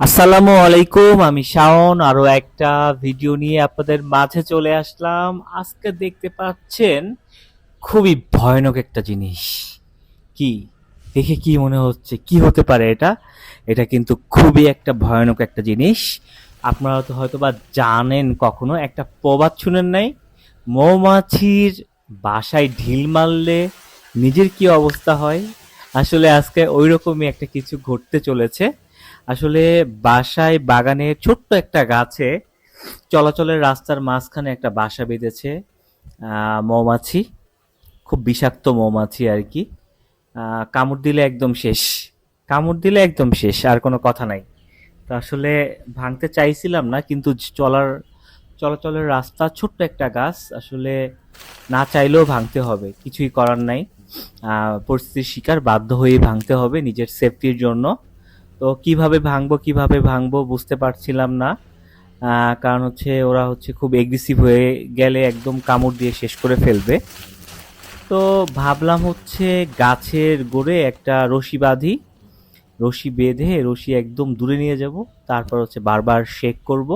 আসসালামু আলাইকুম, আমি শাওন। আরও একটা ভিডিও নিয়ে আপনাদের মাঝে চলে আসলাম। আজকে দেখতে পাচ্ছেন, খুবই ভয়ানক একটা জিনিস। কি? দেখে কি মনে হচ্ছে? কি হতে পারে এটা? এটা কিন্তু খুবই একটা ভয়ানক একটা জিনিস। আপনারা তো হয়তো বা জানেন কখনো, একটা প্রবাদ শুনেন নাই? মৌমাছির বাসায় ঢিল মারলে নিজের কি অবস্থা হয়? আসলে আজকে ওই রকমই একটা কিছু ঘটতে চলেছে। আসলে বাসায় বাগানে ছোট্ট একটা গাছে চলাচলের রাস্তার মাঝখানে একটা বাসা বেঁধেছে মৌমাছি, খুব বিষাক্ত মৌমাছি আর কি। কামড় দিলে একদম শেষ, কামড় দিলে একদম শেষ, আর কোনো কথা নাই। তো আসলে ভাঙতে চাইছিলাম না, কিন্তু চলার, চলাচলের রাস্তা ছোট্ট একটা গাছ, আসলে না চাইলেও ভাঙতে হবে, কিছুই করার নাই। পরিস্থিতির শিকার বাধ্য হয়ে ভাঙতে হবে নিজের সেফটির জন্য। তো কীভাবে ভাঙবো কীভাবে ভাঙবো বুঝতে পারছিলাম না। কারণ হচ্ছে ওরা হচ্ছে খুব এগ্রেসিভ হয়ে গেলে একদম কামড় দিয়ে শেষ করে ফেলবে। তো ভাবলাম হচ্ছে গাছের গোড়ে একটা রশি বাঁধি, রশি বেঁধে রশি একদম দূরে নিয়ে যাব, তারপর হচ্ছে বারবার শেক করব,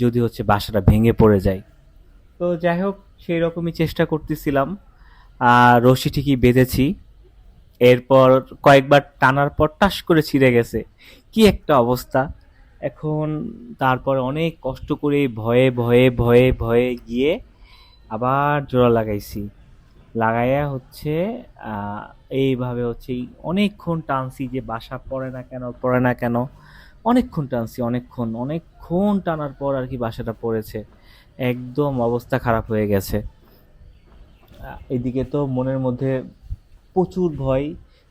যদি হচ্ছে বাসাটা ভেঙে পড়ে যায়। তো যাই হোক সেই রকমই চেষ্টা করতেছিলাম। আর রশি ঠিকই বেঁধেছি। এরপর কয়েকবার টানার পর টাস করে ছিঁড়ে গেছে। কি একটা অবস্থা। এখন তারপর অনেক কষ্ট করে ভয়ে ভয়ে ভয়ে ভয়ে গিয়ে আবার জোড়া লাগাইছি। লাগাইয়া হচ্ছে এইভাবে হচ্ছে অনেকক্ষণ টানছি যে বাসা পড়ে না কেন, পড়ে না কেন। অনেকক্ষণ টানছি, অনেকক্ষণ অনেকক্ষণ টানার পর আর কি বাসাটা পড়েছে। একদম অবস্থা খারাপ হয়ে গেছে। এদিকে তো মনের মধ্যে প্রচুর ভয়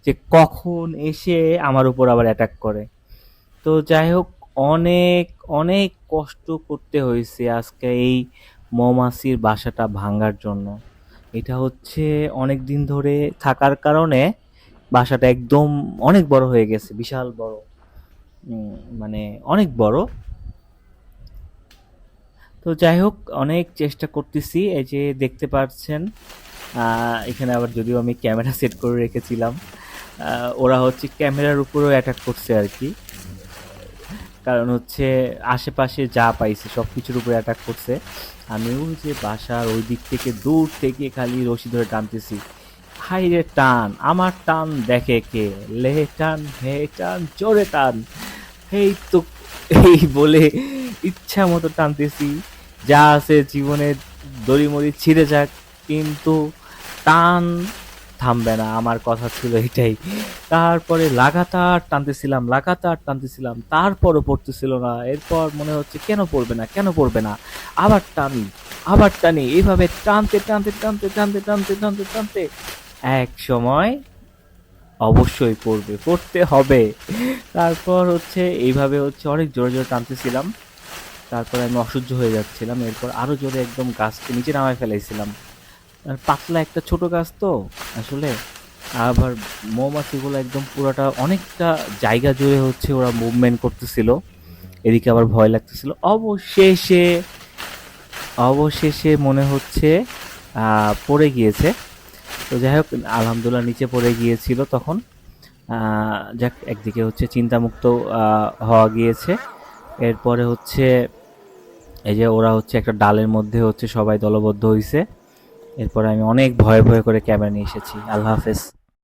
যে কখন এসে আমার উপর আবার অ্যাটাক করে। তো যাই হোক অনেক অনেক কষ্ট করতে হয়েছে আজকে এই মৌমাছির বাসাটা ভাঙার জন্য। এটা হচ্ছে অনেক দিন ধরে থাকার কারণে বাসাটা একদম অনেক বড় হয়ে গেছে, বিশাল বড়। মানে অনেক বড়। তো যাই হোক অনেক চেষ্টা করতেছি, এই যে দেখতে পাচ্ছেন এখানে আবার যদিও আমি ক্যামেরা সেট করে রেখেছিলাম ওরা হচ্ছে ক্যামেরার উপরেও অ্যাটাক করছে আর কি। কারণ হচ্ছে আশেপাশে যা পাইছে সব কিছুর উপরে অ্যাটাক করছে। আমিও যে বাসার ওই দিক থেকে দূর থেকে খালি রশি ধরে টানতেছি। হাই রে টান, আমার টান দেখে কে? লে টান, হে টান, জোরে টান। এই তো, এই বলে ইচ্ছা মতো টানতেছি। যা আছে জীবনে দড়ি মড়ি ছিঁড়ে যাক, কিন্তু টান থামবে না, আমার কথা ছিল এটাই। তারপরে লাগাতার টানতেছিলাম লাগাতার টানতেছিলাম, তারপরও পড়তেছিল না। এরপর মনে হচ্ছে কেন পড়বে না, কেন পড়বে না? আবার টানি আবার টানি, এইভাবে টানতে টানতে টানতে টানতে টানতে টানতে টানতে এক সময় অবশ্যই পড়বে, পড়তে হবে। তারপর হচ্ছে এইভাবে হচ্ছে অনেক জোরে জোরে টানতেছিলাম। তারপরে আমি অসহ্য হয়ে যাচ্ছিলাম, এরপর আরও জোরে একদম গাছকে নিচে নামায় ফেলাইছিলাম। পাতলা একটা ছোট গাছ তো, আসলে আবার মৌমাছিগুলো একদম পুরোটা অনেকটা জায়গা জুড়ে হচ্ছে ওরা মুভমেন্ট করতেছিল। এদিকে আবার ভয় লাগতেছিল। অবশেষে অবশেষে মনে হচ্ছে পড়ে গিয়েছে। তো যাই হোক, আলহামদুলিল্লাহ নিচে পড়ে গিয়েছিল তখন। যাক, একদিকে হচ্ছে চিন্তামুক্ত হওয়া গিয়েছে। এরপরে হচ্ছে, এই যে ওরা হচ্ছে একটা ডালের মধ্যে হচ্ছে সবাই দলবদ্ধ হয়েছে এরপরে আমি অনেক ভয়ে ভয়ে করে ক্যামেরা নিয়ে এসেছি। আল্লাহ হাফেজ।